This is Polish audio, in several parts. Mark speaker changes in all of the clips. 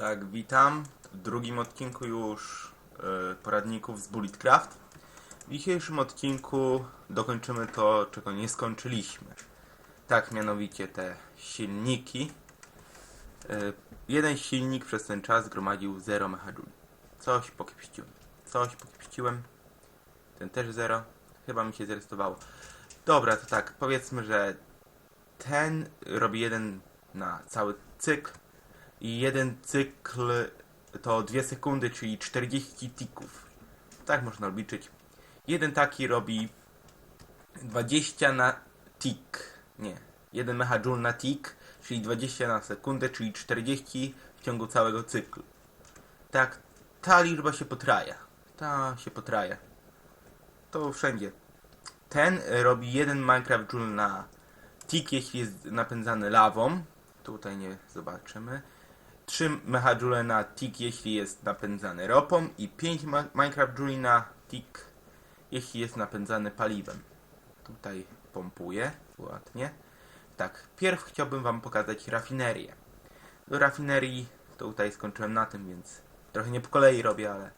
Speaker 1: Tak, witam w drugim odcinku już e, poradników z Bulletcraft. W dzisiejszym odcinku dokończymy to, czego nie skończyliśmy. Tak, mianowicie te silniki. E, jeden silnik przez ten czas gromadził 0 mechaduli. Coś pokiepściłem. Coś pokiepściłem. Ten też 0. Chyba mi się zrestowało. Dobra, to tak, powiedzmy, że ten robi jeden na cały cykl i jeden cykl to 2 sekundy, czyli 40 tików. Tak można obliczyć. Jeden taki robi 20 na tik. Nie. Jeden megajoule na tik, czyli 20 na sekundę, czyli 40 w ciągu całego cyklu. Tak, ta liczba się potraja. Ta się potraja. To wszędzie. Ten robi jeden Minecraft Joule na tik, jeśli jest napędzany lawą. Tutaj nie zobaczymy. 3 megajoule na tick, jeśli jest napędzany ropą i 5 ma- Minecraft Joule na tick, jeśli jest napędzany paliwem. Tutaj pompuję, ładnie. Tak, pierw chciałbym Wam pokazać rafinerię. Do rafinerii to tutaj skończyłem na tym, więc trochę nie po kolei robię, ale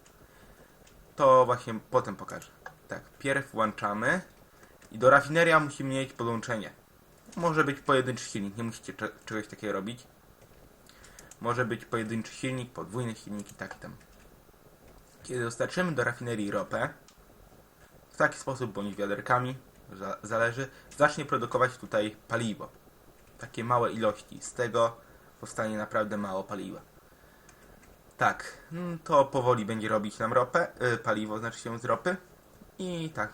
Speaker 1: to właśnie potem pokażę. Tak, pierw włączamy i do rafineria musimy mieć podłączenie. Może być pojedynczy silnik, nie musicie cze- czegoś takiego robić. Może być pojedynczy silnik, podwójny silnik i tak tam. Kiedy dostarczymy do rafinerii ropę, w taki sposób bądź wiaderkami, za- zależy, zacznie produkować tutaj paliwo. Takie małe ilości. Z tego powstanie naprawdę mało paliwa. Tak, mm, to powoli będzie robić nam ropę, y, paliwo znaczy się z ropy. I tak,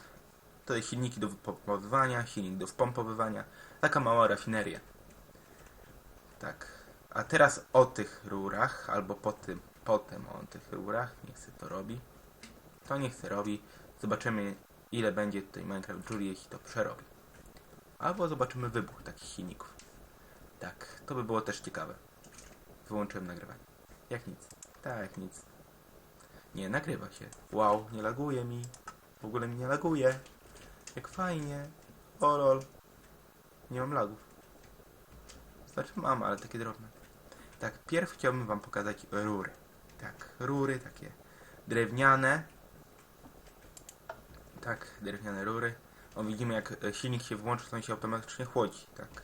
Speaker 1: to jest silniki do wypompowywania, silnik do wpompowywania. Taka mała rafineria. Tak. A teraz o tych rurach, albo po tym, potem o tych rurach, niech se to robi. To niech se robi. Zobaczymy ile będzie tutaj Minecraft Julie, jeśli to przerobi. Albo zobaczymy wybuch takich silników. Tak, to by było też ciekawe. Wyłączyłem nagrywanie. Jak nic. Tak, nic. Nie, nagrywa się. Wow, nie laguje mi. W ogóle mi nie laguje. Jak fajnie. O lol. Nie mam lagów. Znaczy mam, ale takie drobne. Tak, pierw chciałbym wam pokazać rury. Tak, rury takie drewniane. Tak, drewniane rury. O, widzimy jak e, silnik się włączy, to on się automatycznie chłodzi. Tak.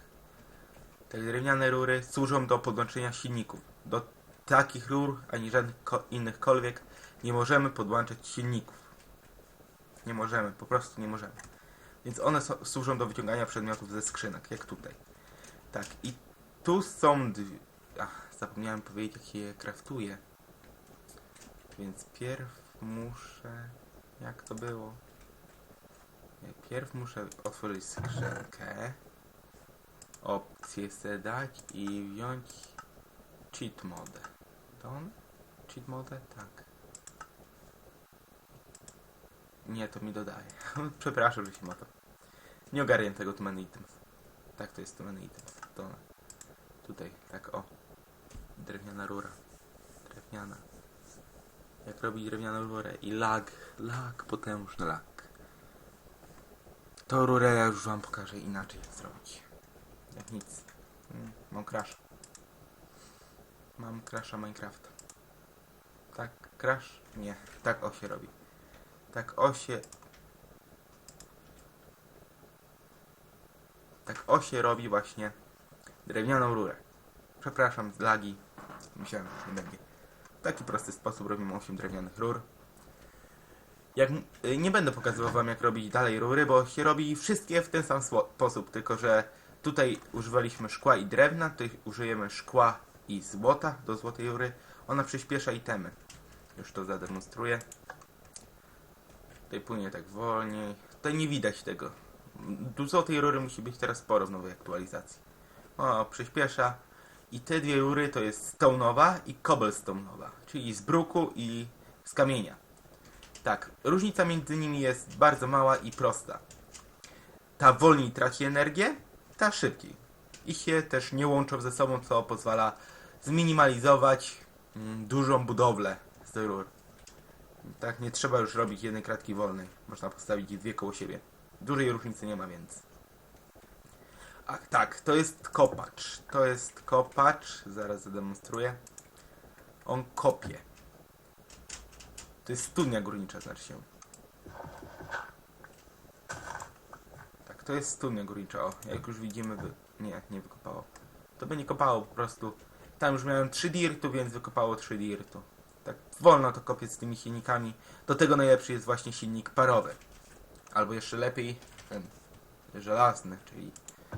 Speaker 1: Te drewniane rury służą do podłączenia silników. Do takich rur, ani żadnych ko- innychkolwiek nie możemy podłączać silników. Nie możemy, po prostu nie możemy. Więc one so, służą do wyciągania przedmiotów ze skrzynek, jak tutaj. Tak, i tu są dwie... Ach, zapomniałem powiedzieć, jak je kraftuję. Więc pierw muszę... Jak to było? Pierw muszę otworzyć skrzynkę. Opcję sobie dać i wziąć cheat mode. Don? Cheat mode? Tak. Nie, to mi dodaje. Przepraszam, że się ma to. Nie ogarniam tego tu many items. Tak, to jest tu many items. To tutaj, tak o. Drewniana rura. Drewniana. Jak robić drewnianą rurę i lag, lag, potężny lag. To rurę ja już wam pokażę inaczej jak zrobić. Jak nic. Mm, Mam crash. Mam crasha Minecrafta. Tak, crash? Nie, tak o się robi. Tak o się... Tak o się robi właśnie drewnianą rurę. Przepraszam, lagi. Myślałem, że nie będzie. W taki prosty sposób robimy 8 drewnianych rur. Jak, y, nie będę pokazywał wam jak robić dalej rury, bo się robi wszystkie w ten sam sposób, tylko że tutaj używaliśmy szkła i drewna, tutaj użyjemy szkła i złota do złotej rury. Ona przyspiesza itemy. Już to zademonstruję. Tutaj płynie tak wolniej. Tutaj nie widać tego. Do złotej rury musi być teraz sporo w nowej aktualizacji. O, przyspiesza. I te dwie rury to jest stone'owa i cobblestone'owa, czyli z bruku i z kamienia. Tak, różnica między nimi jest bardzo mała i prosta. Ta wolniej traci energię, ta szybciej. I się też nie łączą ze sobą, co pozwala zminimalizować mm, dużą budowlę z rur. Tak, nie trzeba już robić jednej kratki wolnej. Można postawić dwie koło siebie. Dużej różnicy nie ma więc. Ach, tak, to jest kopacz. To jest kopacz. Zaraz zademonstruję. On kopie. To jest studnia górnicza, znaczy się. Tak, to jest studnia górnicza. O, jak już widzimy, by... nie, nie wykopało. To by nie kopało po prostu. Tam już miałem 3 dirtu, więc wykopało 3 dirtu. Tak wolno to kopie z tymi silnikami. Do tego najlepszy jest właśnie silnik parowy. Albo jeszcze lepiej ten żelazny, czyli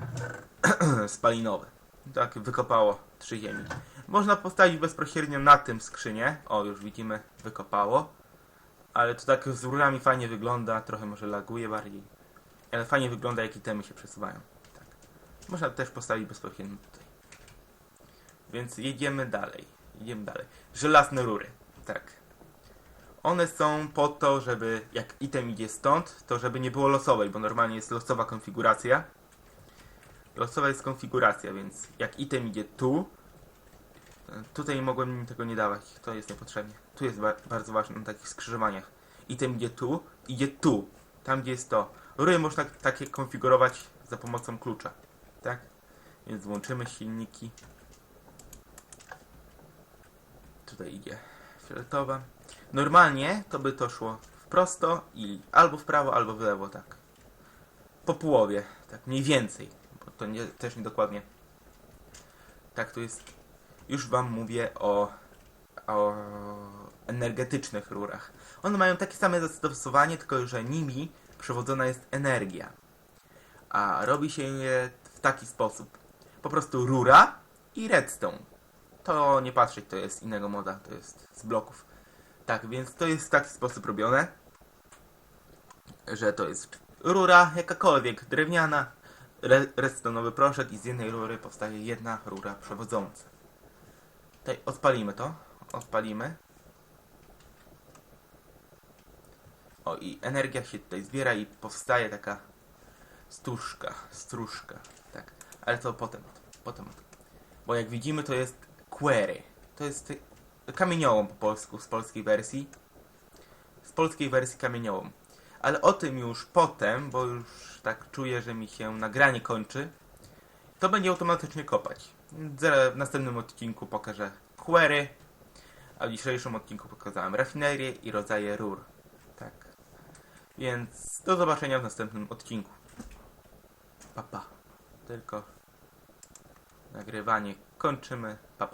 Speaker 1: spalinowy. Tak, wykopało 3 ziemi. Można postawić bezpośrednio na tym skrzynię. O, już widzimy, wykopało. Ale to tak z rurami fajnie wygląda, trochę może laguje bardziej. Ale fajnie wygląda, jak itemy się przesuwają. Tak. Można też postawić bezpośrednio tutaj. Więc jedziemy dalej. Jedziemy dalej. Żelazne rury. Tak. One są po to, żeby jak item idzie stąd, to żeby nie było losowej, bo normalnie jest losowa konfiguracja. Losowa jest konfiguracja, więc jak item idzie tu, tutaj mogłem tego nie dawać, to jest niepotrzebnie. Tu jest ba bardzo ważne na takich skrzyżowaniach. Item idzie tu, idzie tu, tam gdzie jest to. Rury można takie konfigurować za pomocą klucza, tak? Więc włączymy silniki. Tutaj idzie fioletowa. Normalnie to by to szło w prosto i albo w prawo, albo w lewo, tak. Po połowie, tak mniej więcej, to nie, też niedokładnie. Tak to jest. Już wam mówię o, o energetycznych rurach. One mają takie same zastosowanie, tylko że nimi przewodzona jest energia. A robi się je w taki sposób. Po prostu rura i redstone. To nie patrzeć, to jest innego moda, to jest z bloków. Tak, więc to jest w taki sposób robione, że to jest rura jakakolwiek, drewniana, re redstone'owy proszek i z jednej rury powstaje jedna rura przewodząca. Tutaj odpalimy to, odpalimy. O i energia się tutaj zbiera i powstaje taka stużka, stróżka, tak. Ale to potem, potem. Bo jak widzimy to jest query. To jest kamieniołom po polsku z polskiej wersji. Z polskiej wersji kamieniołom. Ale o tym już potem, bo już tak czuję, że mi się nagranie kończy. To będzie automatycznie kopać. W następnym odcinku pokażę query, a w dzisiejszym odcinku pokazałem rafinerię i rodzaje rur. Tak. Więc do zobaczenia w następnym odcinku. Pa, pa. Tylko nagrywanie kończymy. Pa, pa.